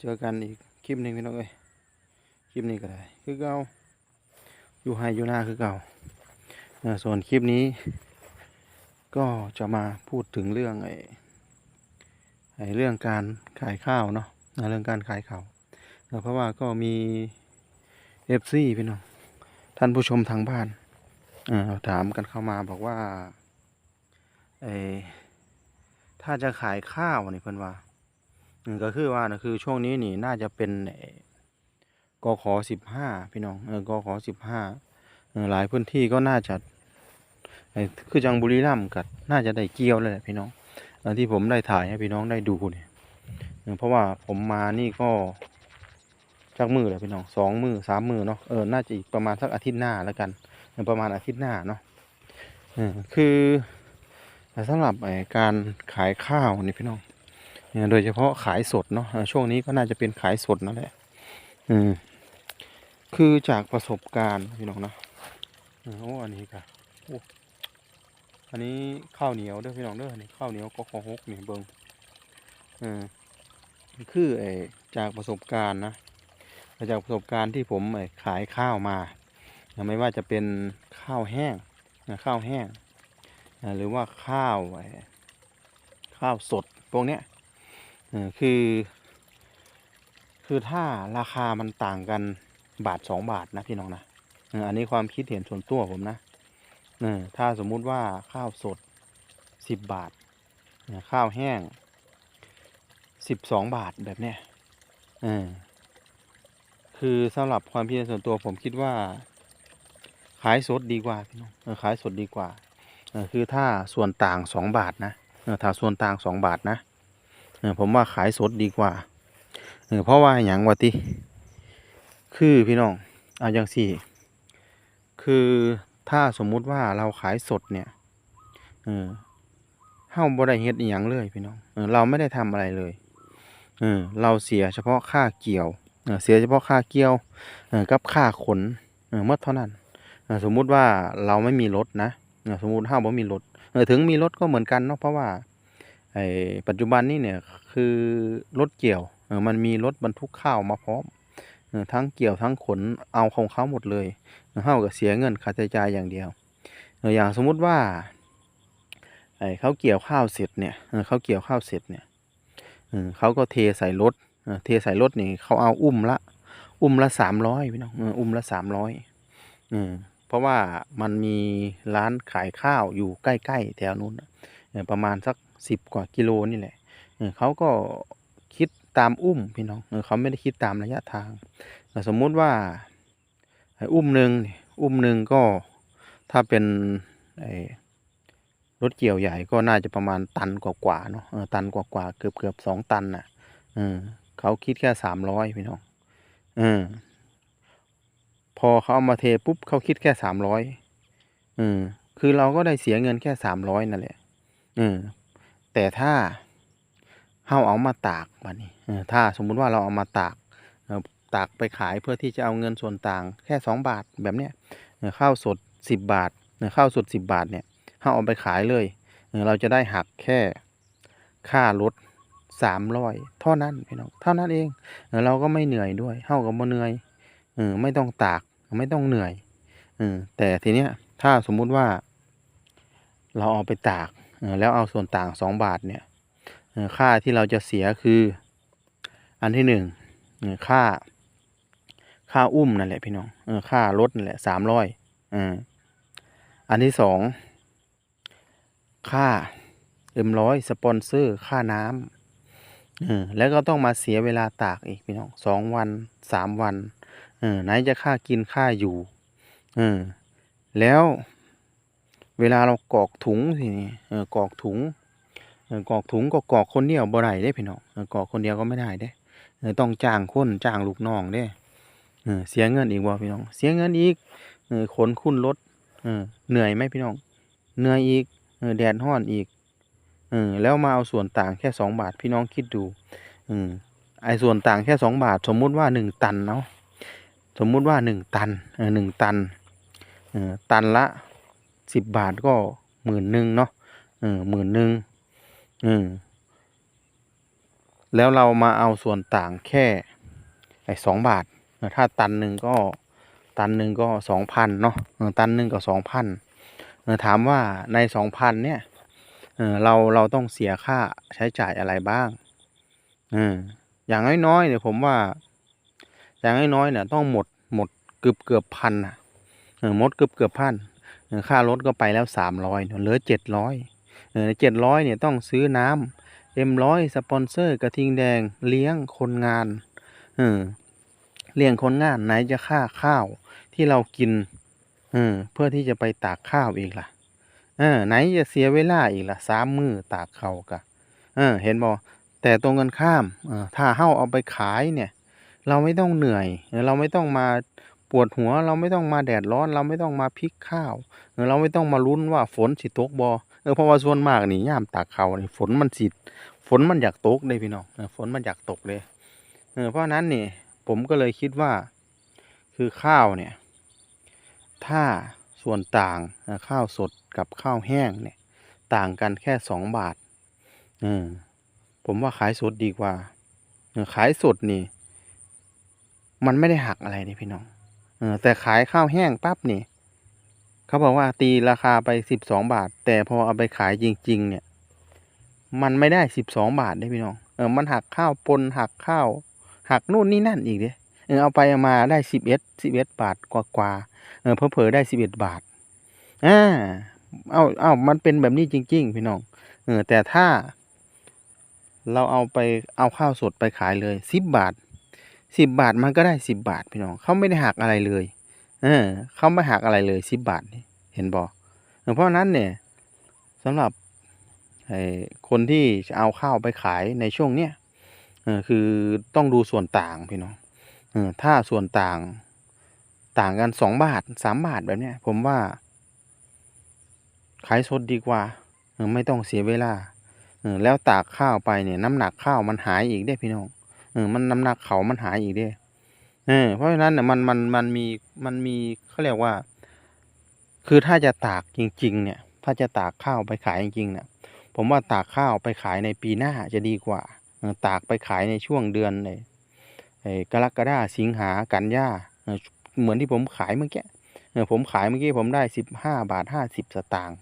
เจอกันอีกคลิปหนึ่งพี่น้องเอ้ยคลิปนี้ก็ได้ คือเก่าอยู่ไฮอยู่หน้าคือเก่าส่วนคลิปนี้ ก็จะมาพูดถึงเรื่องไอ้ไอ้เรื่องการขายข้าวเนาะเรื่องการขายข้าวเพราะว่าก็มีเอฟซีพี่น้องท่านผู้ชมทางบ้านถามกันเข้ามาบอกว่าไอ้ถ้าจะขายข้าวนี่เพิ่นว่า ก็คือว่านะคือช่วงนี้นี่น่าจะเป็นเอ่อกขสิบห้าพี่น้องเออกขอสิบห้าหลายพื้นที่ก็น่าจะคือจังบุรีรัมย์กัน่าจะได้เกี่ยวเลยแหละพี่น้องอที่ผมได้ถ่ายให้พี่น้องได้ดูเนี่ยเพราะว่าผมมานี่ก็จักมือเลยพี่น้องสองมือสามมือเนาะเออน่าจะอีกประมาณสักอาทิตย์หน้าแล้วกันประมาณอาทิตย์หน้าเนาะคือสำหรับการขายข้าวนี่พี่น้อง โดยเฉพาะขายสดเนาะช่วงนี้ก็น่าจะเป็นขายสดนั่นแหละอืมคือจากประสบการณ์พี่น้องนะโอ้อันนี้ก็โอ้อันนี้ข้าวเหนียวเด้อพี่น้องเด้อนี่ข้าวเหนียวก็ขอฮกนี่เบิงเออคือไอ้จากประสบการณ์นะจากประสบการณ์ที่ผมไอ้ขายข้าวมาไม่ว่าจะเป็นข้าวแห้งข้าวแห้งหรือว่าข้าวข้าวสดพวกเนี้ย คือ คือถ้าราคามันต่างกันบาทสองบาทนะพี่น้องนะอันนี้ความคิดเห็นส่วนตัวผมนะเออถ้าสมมุติว่าข้าวสดสิบบาทข้าวแห้งสิบสองบาทแบบเนี้ยคือสำหรับความคิดเห็นส่วนตัวผมคิดว่า ขายสดดีกว่าพี่น้องขายสดดีกว่าคือถ้าส่วนต่างสองบาทนะถ้าส่วนต่างสองบาทนะ ผมว่าขายสดดีกว่าเออเพราะว่าอย่างว่าติคือพี่น้องเอาอย่างสี่ คือถ้าสมมุติว่าเราขายสดเนี่ยเออเฮาบ่ได้เฮ็ดอีหยังเลยพี่น้องเออเราไม่ได้ทำอะไรเลยเออเราเสียเฉพาะค่าเกี่ยวเออเสียเฉพาะค่าเกี่ยวเออกับค่าขนเออหมดเท่านั้นเออสมมุติว่าเราไม่มีรถนะเออสมมุติเฮาบ่มีรถเออถึงมีรถก็เหมือนกันเนาะเพราะว่า ไอปัจจุบันนี้เนี่ยคือรถเกี่ยวเออมันมีรถบรรทุกข้าวมาพร้อมเออทั้งเกี่ยวทั้งขนเอาของเขาหมดเลยเฮาก็เสียเงินค่าใช้จ่ายอย่างเดียวเอออย่างสมมุติว่าไอเขาเกี่ยวข้าวเสร็จเนี่ยเออเขาเกี่ยวข้าวเสร็จเนี่ยเออเขาก็เทใส่รถเออเทใส่รถนี่เขาเอาอุ้มละอุ้มละสามร้อยพี่น้องเอออุ้มละสามร้อยเออเพราะว่ามันมีร้านขายข้าวอยู่ใกล้ ๆ แถวนู้นประมาณสัก สิบกว่ากิโลนี่แหละเออเขาก็คิดตามอุ้มพี่น้องเออเขาไม่ได้คิดตามระยะทางเอ่สมมุติว่าอุ้มหนึ่งนี่อุ้มหนึ่งก็ถ้าเป็นไอ้รถเกี่ยวใหญ่ก็น่าจะประมาณตันกว่าๆเนาะเออตันกว่าๆเกือบเกือบสองตันน่ะเออเขาคิดแค่สามร้อยพี่น้องเออพอเขาเอามาเทปุ๊บเขาคิดแค่สามร้อยเออคือเราก็ได้เสียเงินแค่สามร้อยนั่นแหละเออ แต่ถ้าเฮาเอามาตากบัดนี้ถ้าสมมุติว่าเราเอามาตากตากไปขายเพื่อที่จะเอาเงินส่วนต่างแค่สองบาทแบบเนี้ยข้าวสดสิบบาทข้าวสดสิบบาทเนี่ยเฮาเอาไปขายเลย เราจะได้หักแค่ค่ารถสามร้อยเท่านั้นพี่น้องเท่านั้นเองเราก็ไม่เหนื่อยด้วยเฮาก็บ่เหนื่อยไม่ต้องตากไม่ต้องเหนื่อยแต่ทีเนี้ยถ้าสมมุติว่าเราเอาไปตาก แล้วเอาส่วนต่างสองบาทเนี่ยค่าที่เราจะเสียคืออันที่หนึ่งค่า ค่าอุ้มนั่นแหละพี่น้องเออค่ารถนั่นแหละสามร้อยอันที่สองค่าเอ็มร้อยสปอนเซอร์ค่าน้ำแล้วก็ต้องมาเสียเวลาตากอีกพี่น้องสองวันสามวันไหนจะค่ากินค่าอยู่แล้ว เวลาเรากอกถุงสิเออกอกถุงเออกอกถุงก็กอกคนเดียวบ่ได้เด้พี่น้องเกอกคนเดียวก็ไม่ได้เด้เออต้องจ้างคนจ้างลูกน้องเด้เออเสียเงินอีกบ่พี่น้อง เสียเงินอีกเออขนคุ้นรถเออเหนื่อยไหมพี่น้อง เหนื่อยอีกเออแดดร้อนอีกเออแล้วมาเอาส่วนต่างแค่สองบาทพี่น้องคิดดูเออไอ้ส่วนต่างแค่สองบาท สมมุติว่าหนึ่งตันเนาะสมมุติว่าหนึ่งตันเออหนึ่งตันเออตันละ สิบบาทก็หมื่นหนึ่งเนาะเออหมื่นหนึ่งเออแล้วเรามาเอาส่วนต่างแค่ไอ้สองบาทเออถ้าตันหนึ่งก็ตันหนึ่งก็สองพันเนาะตันหนึ่งก็สองพันถามว่าในสองพันเนี่ยเออเราเราต้องเสียค่าใช้จ่ายอะไรบ้างเอออย่างน้อยๆเนี่ยผมว่า อย่างน้อยๆเนี่ยต้องหมดหมดเกือบเกือบพันอะเออหมดเกือบเกือบพัน ค่ารถก็ไปแล้วสามร้อยเหลือเจ็ดร้อยเออเจ็ดร้อยเนี่ยต้องซื้อน้ำเอ็มร้อยสปอนเซอร์กระทิงแดงเลี้ยงคนงานเออเลี้ยงคนงานไหนจะค่าข้าวที่เรากินเออเพื่อที่จะไปตากข้าวอีกล่ะเออไหนจะเสียเวลาอีกล่ะสามมือตากเขากะเออเห็นบอแต่ตรงกันข้ามถ้าเฮ้าเอาไปขายเนี่ย เราไม่ต้องเหนื่อย เราไม่ต้องมา ปวดหัวเราไม่ต้องมาแดดร้อน เราไม่ต้องมาพลิกข้าวเราไม่ต้องมาลุ้นว่าฝนสิตกบอเออเพราะว่าส่วนมากนี่ย่ามตากเขานี่ฝนมันสิฝนมันอยากตกเลยพี่น้องเออฝนมันอยากตกเลยเออเพราะนั้นนี่ผมก็เลยคิดว่า คือข้าวเนี่ย ถ้าส่วนต่างข้าวสดกับข้าวแห้งเนี่ย ต่างกันแค่สองบาทเออผมว่าขายสดดีกว่าขายสดนี่ มันไม่ได้หักอะไรนี่พี่น้อง เออแต่ขายข้าวแห้งปั๊บนี่ เขาบอกว่าตีราคาไปสิบสองบาท แต่พอเอาไปขายจริง ๆ เนี่ย มันไม่ได้สิบสองบาทได้พี่น้องเออมันหักข้าวปนหักข้าว หักนู่นนี่นั่นอีกเด้เออเอาไปเอามาได้สิบเอ็ดสิบเอ็ดบาทกว่ากว่าเออเผลอๆได้สิบเอ็ดบาทอ่าเอาเอามันเป็นแบบนี้จริง ๆ พี่น้องเออแต่ถ้า เราเอาไปเอาข้าวสดไปขายเลยสิบบาท สิบบาทมันก็ได้สิบบาทพี่น้องเขาไม่ได้หักอะไรเลย เออเขาไม่หักอะไรเลยสิบบาทนี่เห็นบอกเพราะนั้นเนี่ยสำหรับคนที่จะเอาข้าวไปขายในช่วงเนี้ยคือต้องดูส่วนต่างพี่น้องถ้าส่วนต่างต่างกันสองบาทสามบาทแบบเนี้ย ผมว่า ขายสดดีกว่าไม่ต้องเสียเวลาแล้วตากข้าวไปเนี่ย น้ำหนักข้าวมันหายอีกได้พี่น้อง ออมันน้ำหนักเขามันหายอีกเด้เออเพราะฉะนั้นเนี่ยมันมันมันมีมันมีเขาเรียกว่า คือถ้าจะตากจริง ๆ เนี่ย ถ้าจะตากข้าวไปขายจริงๆเนี่ยผมว่าตากข้าวไปขายในปีหน้าจะดีกว่า ตากไปขายในช่วงเดือนเลยไอ้กรกฎาสิงหากันยาเออเหมือนที่ผมขายเมื่อกี้เออผมขายเมื่อกี้ผมได้สิบห้าบาทห้าสิบสตางค์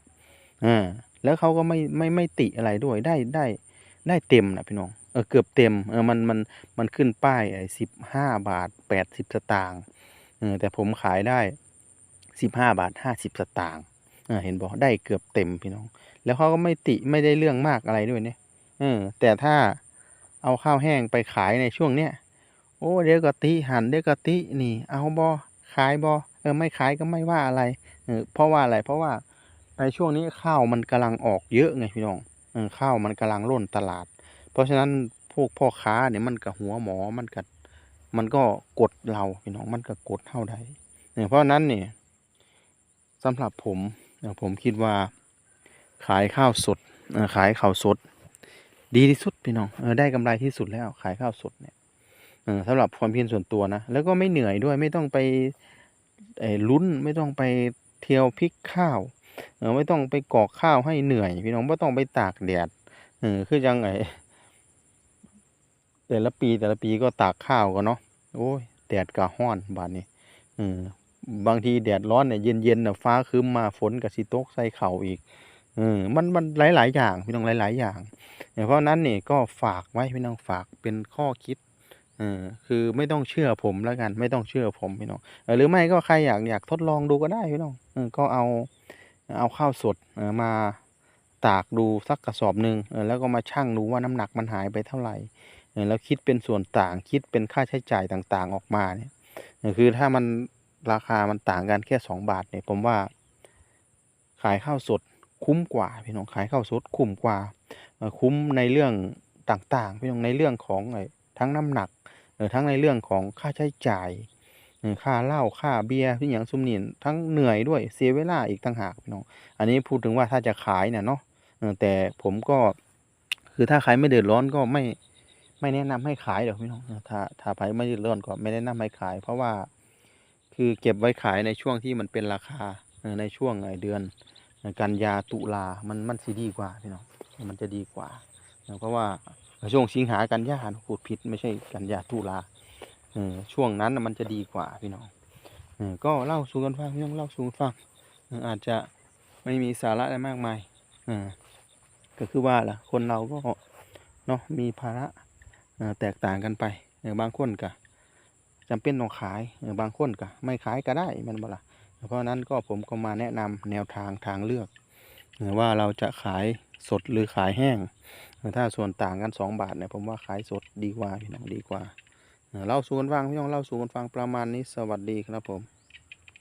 เออแล้วเขาก็ไม่ไม่ไม่ติอะไรด้วยได้ได้ได้เต็มนะพี่น้อง เออเกือบเต็มเออมันมันมันขึ้นป้ายไอ้สิบห้าบาทแปดสิบสตางค์เออแต่ผมขายได้สิบห้าบาทห้าสิบสตางค์เออเห็นบอกได้เกือบเต็มพี่น้อง แล้วเขาก็ไม่ติไม่ได้เรื่องมากอะไรด้วยเนี่ยเออแต่ถ้าเอาข้าวแห้งไปขายในช่วงเนี้ยโอ้เดี๋ยวก็ติหันเดี๋ยวก็ตินี่ เอาบอขายบอเออไม่ขายก็ไม่ว่าอะไรเออเพราะว่าอะไรเพราะว่าในช่วงนี้ข้าวมันกำลังออกเยอะไงพี่น้องเออข้าวมันกำลังร่นตลาด เพราะฉะนั้นพวกพ่อค้าเนี่ยมันกับหัวหมอมันกับมันก็กดเราพี่น้องมันก็กดเท่าใดเนี่ยเพราะฉะนั้นเนี่ยสำหรับผมผมคิดว่าขายข้าวสดขายข้าวสด ดีที่สุดพี่น้องเอได้กำไรที่สุดแล้วขายข้าวสดเนี่ยสำหรับความเพียรส่วนตัวนะแล้วก็ไม่เหนื่อยด้วยไม่ต้องไปลุ้นไม่ต้องไปเที่ยวพลิกข้าวไม่ต้องไปกอกข้าวให้เหนื่อย พี่น้องไม่ต้องไปตากแดดคือจังไง แต่ละปีแต่ละปีก็ตากข้าวกันเนาะโอ้ยแดดก็ร้อนบาดนี้เออบางทีแดดร้อนเนี่ยเย็นเย็นๆน่ะฟ้าครึ้มมาฝนก็สิตกใส่เข่าอีกเออมันมันหลายหลายๆอย่างพี่น้องหลายหลายๆอย่างเนี่ยเพราะนั้นนี่ก็ฝากไว้พี่น้องฝากเป็นข้อคิดเออคือไม่ต้องเชื่อผมแล้วกัน ไม่ต้องเชื่อผมพี่น้องหรือไม่ก็ใครอยากอยากทดลองดูก็ได้พี่น้องเออก็เอาเอาข้าวสดเออมาตากดูสักกระสอบหนึ่งเออแล้วก็มาชั่งดูว่าน้ำหนักมันหายไปเท่าไหร่ แล้วคิดเป็นส่วนต่างคิดเป็นค่าใช้จ่ายต่างๆออกมาเนี่ยคือถ้ามันราคามันต่างกันแค่สองบาทเนี่ยผมว่า ขายข้าวสดคุ้มกว่าพี่น้องขายข้าวสดคุ้มกว่า คุ้มในเรื่องต่างๆพี่น้องในเรื่องของไอ้ทั้งน้ำหนักเออทั้งในเรื่องของค่าใช้จ่ายค่าเหล้าค่าเบียร์ที่อย่างซุมนินทั้งเหนื่อยด้วยเสียเวลาอีกต่างหากพี่น้องอันนี้พูดถึงว่าถ้าจะขายเนี่ยเนาะแต่ผมก็คือถ้าใครไม่เดือดร้อนก็ไม่ ไม่แนะนำให้ขายหรอกพี่น้องถ้าถ้าไปไม่เดือดร้อนก็ไม่แนะนำให้ขาย เพราะว่าคือเก็บไว้ขายในช่วงที่มันเป็นราคาในช่วงไอเดือนกันยาตุลามันมันสิดีกว่าพี่น้องมันจะดีกว่าเพราะว่าช่วงสิงหากันยานะพูดผิดไม่ใช่กันยาตุลาอช่วงนั้นมันจะดีกว่าพี่น้องอก็เล่าสู่กันฟังพี่น้องเล่าสู่กันฟังอาจจะไม่มีสาระอะไรมากมายอก็คือว่าล่ะคนเราก็เนาะมีภาระ แตกต่างกันไปบางคนก็จำเป็นต้องขายบางคนก็ไม่ขายก็ได้มันบ่ล่ะเพราะนั้นก็ผมก็มาแนะนำแนวทางทางเลือกว่าเราจะขายสดหรือขายแห้ง ถ้าส่วนต่างกันสองบาทเนี่ยผมว่าขายสดดีกว่าพี่น้องดีกว่าเออเล่าสู่กันฟังพี่น้องเล่าสู่กันฟังประมาณนี้สวัสดีครับผม